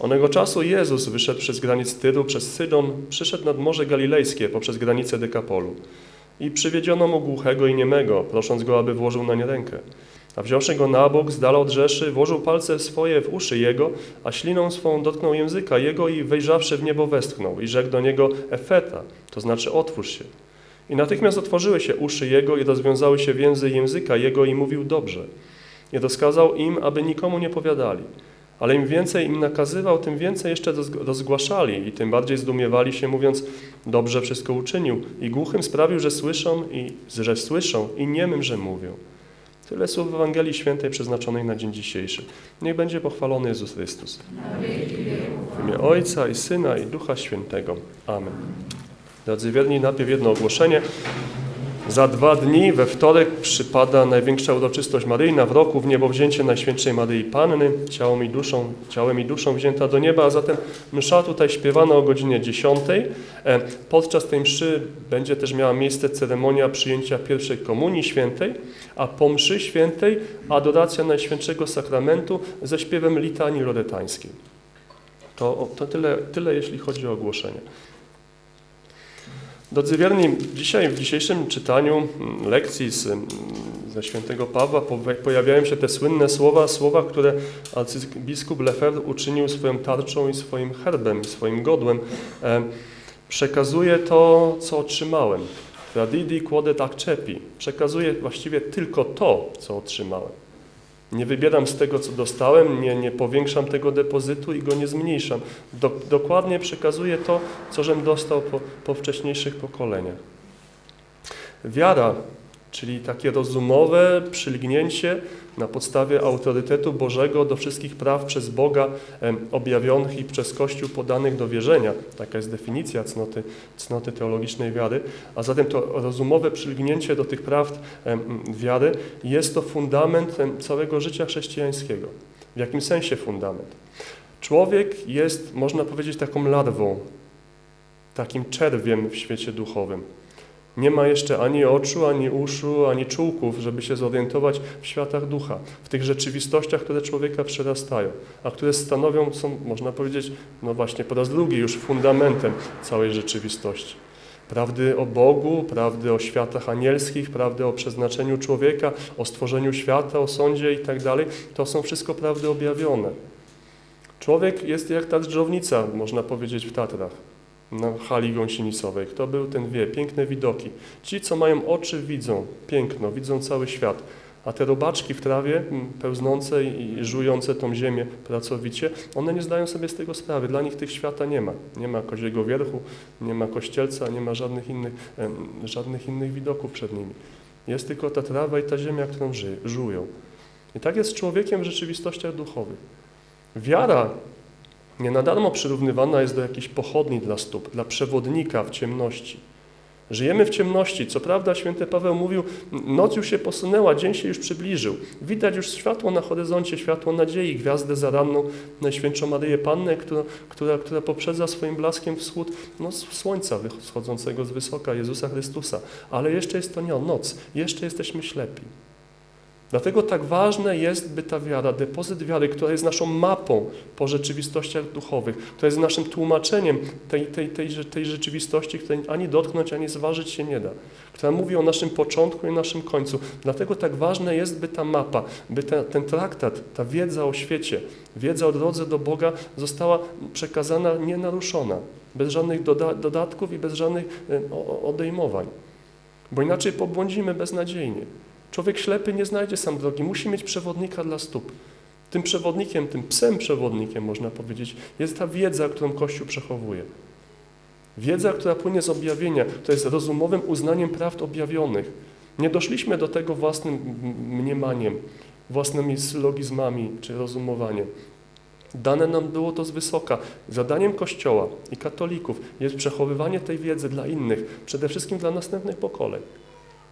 Onego czasu Jezus wyszedł przez granic Tyru, przez Sydon, przyszedł nad Morze Galilejskie poprzez granicę Dekapolu. I przywiedziono mu głuchego i niemego, prosząc go, aby włożył na nie rękę. A wziąwszy go na bok, z dala od rzeszy, włożył palce swoje w uszy jego, a śliną swą dotknął języka jego i wejrzawszy w niebo westchnął i rzekł do niego Efeta, to znaczy otwórz się. I natychmiast otworzyły się uszy jego i rozwiązały się więzy języka jego i mówił dobrze. I rozkazał im, aby nikomu nie powiadali. Ale im więcej im nakazywał, tym więcej jeszcze roz- rozgłaszali i tym bardziej zdumiewali się, mówiąc, dobrze wszystko uczynił. I głuchym sprawił, że słyszą, i, że słyszą i niemym, że mówią. Tyle słów w Ewangelii Świętej przeznaczonej na dzień dzisiejszy. Niech będzie pochwalony Jezus Chrystus. W imię Ojca i Syna i Ducha Świętego. Amen. Drodzy wierni, najpierw jedno ogłoszenie. Za dwa dni, we wtorek, przypada największa uroczystość Maryjna w roku, w niebo wzięcie Najświętszej Maryi Panny, ciałem i duszą, ciałem i duszą wzięta do nieba, a zatem msza tutaj śpiewana o godzinie 10. E, Podczas tej mszy będzie też miała miejsce ceremonia przyjęcia pierwszej komunii świętej, a po mszy świętej adoracja Najświętszego Sakramentu ze śpiewem litanii loretańskiej. To, to tyle, tyle, jeśli chodzi o ogłoszenie. Drodzy wierni, dzisiaj w dzisiejszym czytaniu mm, lekcji z, mm, ze świętego Pawła pojawiają się te słynne słowa, słowa, które arcybiskup Lefebvre uczynił swoją tarczą i swoim herbem, i swoim godłem. E, przekazuję to, co otrzymałem. Tradidi quodet accepi. Przekazuję właściwie tylko to, co otrzymałem. Nie wybieram z tego, co dostałem, nie, nie powiększam tego depozytu i go nie zmniejszam. Do, dokładnie przekazuję to, co żem dostał po, po wcześniejszych pokoleniach. Wiara, czyli takie rozumowe przylgnięcie na podstawie autorytetu Bożego do wszystkich praw przez Boga objawionych i przez Kościół podanych do wierzenia. Taka jest definicja cnoty, cnoty teologicznej wiary. A zatem to rozumowe przylgnięcie do tych prawd wiary jest to fundament całego życia chrześcijańskiego. W jakim sensie fundament? Człowiek jest, można powiedzieć, taką larwą, takim czerwiem w świecie duchowym. Nie ma jeszcze ani oczu, ani uszu, ani czułków, żeby się zorientować w światach ducha, w tych rzeczywistościach, które człowieka przerastają, a które stanowią, są, można powiedzieć, no właśnie po raz drugi już fundamentem całej rzeczywistości. Prawdy o Bogu, prawdy o światach anielskich, prawdy o przeznaczeniu człowieka, o stworzeniu świata, o sądzie i tak to są wszystko prawdy objawione. Człowiek jest jak ta dżdżownica, można powiedzieć, w Tatrach na hali gąsienicowej. Kto był, ten wie. Piękne widoki. Ci, co mają oczy, widzą piękno, widzą cały świat. A te robaczki w trawie, pełznące i żujące tą ziemię pracowicie, one nie zdają sobie z tego sprawy. Dla nich tych świata nie ma. Nie ma koziego wierchu, nie ma kościelca, nie ma żadnych innych, żadnych innych widoków przed nimi. Jest tylko ta trawa i ta ziemia, którą ży, żują. I tak jest z człowiekiem w rzeczywistościach duchowych. Wiara nie na darmo przyrównywana jest do jakiejś pochodni dla stóp, dla przewodnika w ciemności. Żyjemy w ciemności. Co prawda, święty Paweł mówił, noc już się posunęła, dzień się już przybliżył. Widać już światło na horyzoncie, światło nadziei, gwiazdę zaranną, Najświętszą Maryję Pannę, która, która, która poprzedza swoim blaskiem wschód no, słońca wschodzącego z wysoka, Jezusa Chrystusa. Ale jeszcze jest to nie noc, jeszcze jesteśmy ślepi. Dlatego tak ważne jest, by ta wiara, depozyt wiary, która jest naszą mapą po rzeczywistościach duchowych, która jest naszym tłumaczeniem tej, tej, tej, tej rzeczywistości, której ani dotknąć, ani zważyć się nie da, która mówi o naszym początku i naszym końcu. Dlatego tak ważne jest, by ta mapa, by ta, ten traktat, ta wiedza o świecie, wiedza o drodze do Boga została przekazana nienaruszona, bez żadnych doda dodatków i bez żadnych e, odejmowań. Bo inaczej pobłądzimy beznadziejnie. Człowiek ślepy nie znajdzie sam drogi, musi mieć przewodnika dla stóp. Tym przewodnikiem, tym psem przewodnikiem, można powiedzieć, jest ta wiedza, którą Kościół przechowuje. Wiedza, która płynie z objawienia, to jest rozumowym uznaniem prawd objawionych. Nie doszliśmy do tego własnym mniemaniem, własnymi sylogizmami czy rozumowaniem. Dane nam było to z wysoka. Zadaniem Kościoła i katolików jest przechowywanie tej wiedzy dla innych, przede wszystkim dla następnych pokoleń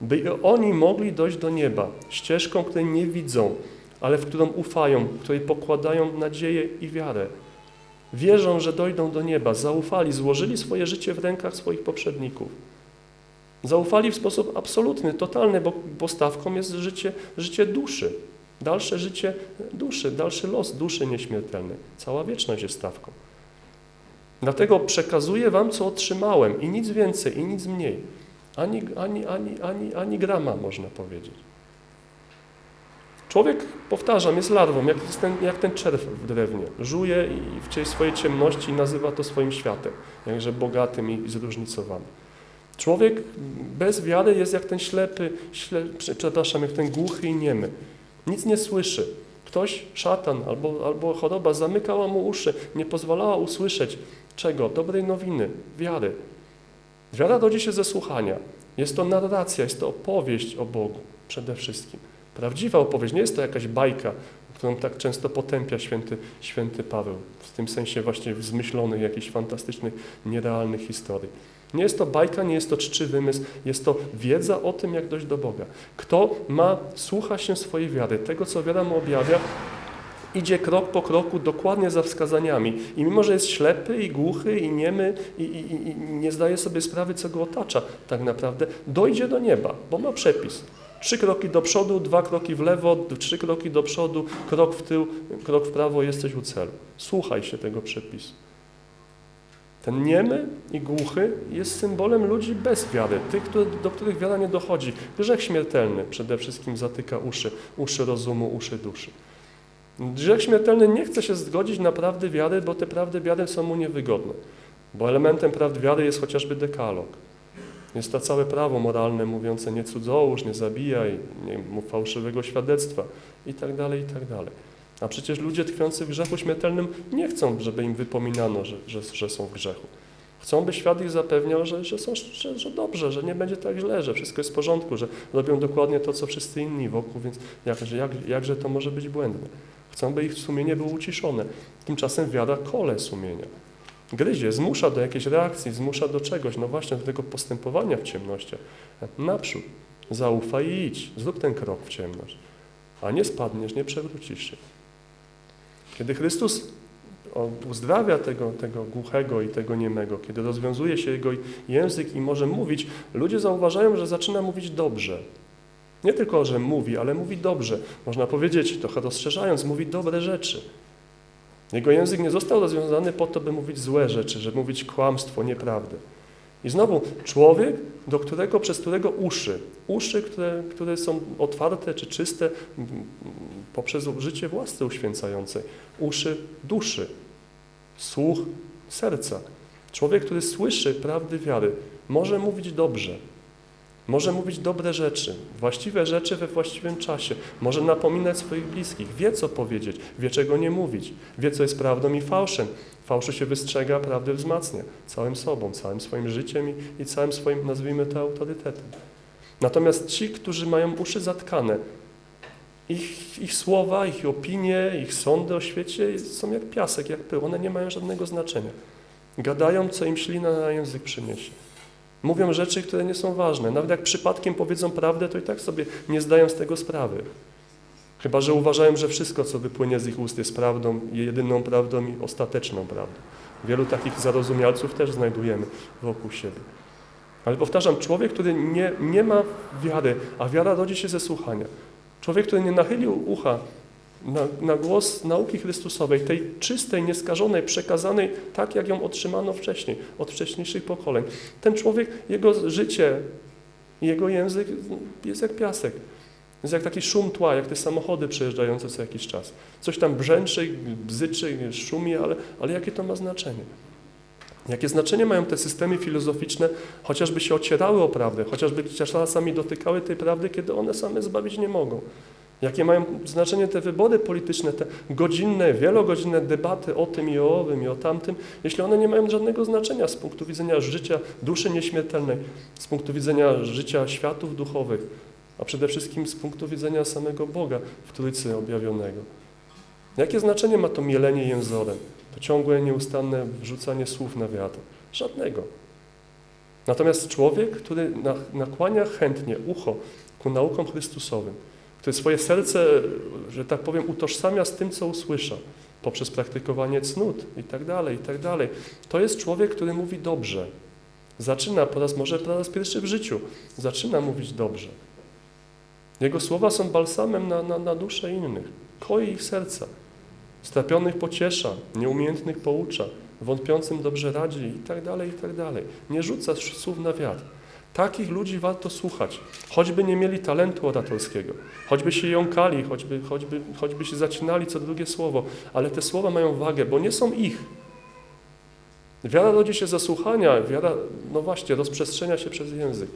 by oni mogli dojść do nieba ścieżką, której nie widzą, ale w którą ufają, której pokładają nadzieję i wiarę. Wierzą, że dojdą do nieba, zaufali, złożyli swoje życie w rękach swoich poprzedników. Zaufali w sposób absolutny, totalny, bo, bo stawką jest życie, życie duszy. dalsze życie duszy, dalszy los duszy nieśmiertelnej. Cała wieczność jest stawką. Dlatego przekazuję wam, co otrzymałem i nic więcej, i nic mniej. Ani, ani, ani, ani, ani grama, można powiedzieć. Człowiek, powtarzam, jest larwą, jak, ten, jak ten czerw w drewnie. Żuje i w swojej ciemności nazywa to swoim światem, jakże bogatym i zróżnicowanym. Człowiek bez wiary jest jak ten ślepy, śle, przepraszam, jak ten głuchy i niemy. Nic nie słyszy. Ktoś, szatan albo, albo choroba zamykała mu uszy, nie pozwalała usłyszeć czego? Dobrej nowiny, wiary. Wiara rodzi się ze słuchania. Jest to narracja, jest to opowieść o Bogu przede wszystkim. Prawdziwa opowieść, nie jest to jakaś bajka, którą tak często potępia święty, święty Paweł, w tym sensie właśnie zmyślonych, jakichś fantastycznych, nierealnych historii. Nie jest to bajka, nie jest to czczy wymysł, jest to wiedza o tym, jak dojść do Boga. Kto ma, słucha się swojej wiary, tego, co wiara mu objawia, idzie krok po kroku dokładnie za wskazaniami. I mimo, że jest ślepy i głuchy i niemy i, i, i nie zdaje sobie sprawy, co go otacza tak naprawdę, dojdzie do nieba, bo ma przepis. Trzy kroki do przodu, dwa kroki w lewo, trzy kroki do przodu, krok w tył, krok w prawo, jesteś u celu. Słuchaj się tego przepisu. Ten niemy i głuchy jest symbolem ludzi bez wiary, tych, do których wiara nie dochodzi. Grzech śmiertelny przede wszystkim zatyka uszy, uszy rozumu, uszy duszy. Grzech śmiertelny nie chce się zgodzić na prawdy wiary, bo te prawdy wiary są mu niewygodne. Bo elementem prawd wiary jest chociażby dekalog. Jest to całe prawo moralne mówiące nie cudzołóż, nie zabijaj, nie mów fałszywego świadectwa i tak dalej, i tak. A przecież ludzie tkwiący w grzechu śmiertelnym nie chcą, żeby im wypominano, że, że, że są w grzechu. Chcą, by świat ich zapewniał, że, że, są, że, że dobrze, że nie będzie tak źle, że wszystko jest w porządku, że robią dokładnie to, co wszyscy inni wokół, więc jakże, jak, jakże to może być błędne. Chcą, by ich sumienie było uciszone. Tymczasem wiara kole sumienia. Gryzie, zmusza do jakiejś reakcji, zmusza do czegoś, no właśnie do tego postępowania w ciemnościach. Naprzód, zaufaj i idź, zrób ten krok w ciemność, a nie spadniesz, nie przewrócisz się. Kiedy Chrystus uzdrawia tego, tego głuchego i tego niemego, kiedy rozwiązuje się jego język i może mówić, ludzie zauważają, że zaczyna mówić dobrze. Nie tylko, że mówi, ale mówi dobrze. Można powiedzieć, trochę rozszerzając, mówi dobre rzeczy. Jego język nie został rozwiązany po to, by mówić złe rzeczy, żeby mówić kłamstwo, nieprawdę. I znowu człowiek, do którego, przez którego uszy, uszy, które, które są otwarte czy czyste poprzez życie w łasce uświęcającej, uszy duszy, słuch serca. Człowiek, który słyszy prawdy wiary, może mówić dobrze, może mówić dobre rzeczy, właściwe rzeczy we właściwym czasie, może napominać swoich bliskich, wie co powiedzieć, wie czego nie mówić, wie co jest prawdą i fałszem. Fałszu się wystrzega, prawdę wzmacnia całym sobą, całym swoim życiem i, i całym swoim, nazwijmy to, autorytetem. Natomiast ci, którzy mają uszy zatkane, ich, ich słowa, ich opinie, ich sądy o świecie są jak piasek, jak pył. One nie mają żadnego znaczenia. Gadają, co im ślina na język przyniesie. Mówią rzeczy, które nie są ważne. Nawet jak przypadkiem powiedzą prawdę, to i tak sobie nie zdają z tego sprawy. Chyba, że uważają, że wszystko, co wypłynie z ich ust jest prawdą, jedyną prawdą i ostateczną prawdą. Wielu takich zarozumialców też znajdujemy wokół siebie. Ale powtarzam, człowiek, który nie, nie ma wiary, a wiara rodzi się ze słuchania. Człowiek, który nie nachylił ucha na, na, głos nauki Chrystusowej, tej czystej, nieskażonej, przekazanej tak, jak ją otrzymano wcześniej, od wcześniejszych pokoleń. Ten człowiek, jego życie, jego język jest jak piasek. Jest jak taki szum tła, jak te samochody przejeżdżające co jakiś czas. Coś tam brzęczy, bzyczy, szumi, ale, ale jakie to ma znaczenie? Jakie znaczenie mają te systemy filozoficzne, chociażby się ocierały o prawdę, chociażby czasami dotykały tej prawdy, kiedy one same zbawić nie mogą? Jakie mają znaczenie te wybory polityczne, te godzinne, wielogodzinne debaty o tym i o owym i o tamtym, jeśli one nie mają żadnego znaczenia z punktu widzenia życia duszy nieśmiertelnej, z punktu widzenia życia światów duchowych, a przede wszystkim z punktu widzenia samego Boga w Trójcy objawionego. Jakie znaczenie ma to mielenie jęzorem, to ciągłe, nieustanne wrzucanie słów na wiatr? Żadnego. Natomiast człowiek, który nakłania chętnie ucho ku naukom Chrystusowym, który swoje serce, że tak powiem, utożsamia z tym, co usłysza, poprzez praktykowanie cnót i tak dalej, i tak dalej. To jest człowiek, który mówi dobrze. Zaczyna po raz, może po raz pierwszy w życiu, zaczyna mówić dobrze. Jego słowa są balsamem na, na, na duszę innych. Koi ich serca. Strapionych pociesza, nieumiejętnych poucza, wątpiącym dobrze radzi i tak dalej, i tak dalej. Nie rzuca słów na wiatr. Takich ludzi warto słuchać, choćby nie mieli talentu oratorskiego, choćby się jąkali, choćby, choćby, choćby się zacinali co drugie słowo, ale te słowa mają wagę, bo nie są ich. Wiara rodzi się ze słuchania, wiara, no właśnie, rozprzestrzenia się przez język.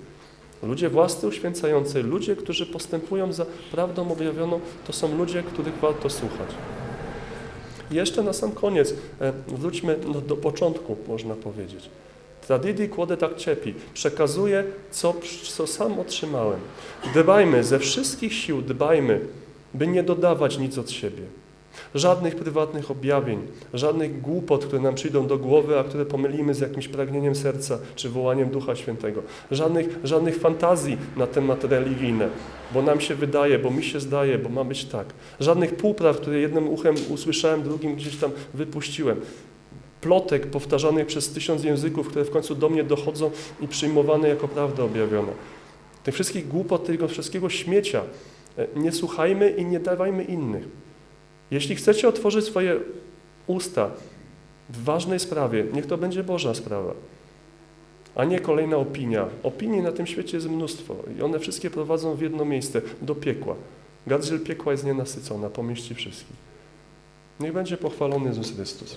Ludzie własny uświęcający, ludzie, którzy postępują za prawdą objawioną, to są ludzie, których warto słuchać. I jeszcze na sam koniec, e, wróćmy no, do początku, można powiedzieć. Tradidi kłode tak ciepi. Przekazuję, co, co sam otrzymałem. Dbajmy, ze wszystkich sił dbajmy, by nie dodawać nic od siebie. Żadnych prywatnych objawień, żadnych głupot, które nam przyjdą do głowy, a które pomylimy z jakimś pragnieniem serca czy wołaniem Ducha Świętego. Żadnych, żadnych fantazji na temat religijne, bo nam się wydaje, bo mi się zdaje, bo ma być tak. Żadnych półpraw, które jednym uchem usłyszałem, drugim gdzieś tam wypuściłem. Plotek powtarzanych przez tysiąc języków, które w końcu do mnie dochodzą i przyjmowane jako prawda objawiona. Tych wszystkich głupot, tego wszystkiego śmiecia e, nie słuchajmy i nie dawajmy innych. Jeśli chcecie otworzyć swoje usta w ważnej sprawie, niech to będzie Boża sprawa, a nie kolejna opinia. Opinii na tym świecie jest mnóstwo i one wszystkie prowadzą w jedno miejsce, do piekła. Gardziel piekła jest nienasycona, pomieści wszystkich. Niech będzie pochwalony Jezus Chrystus.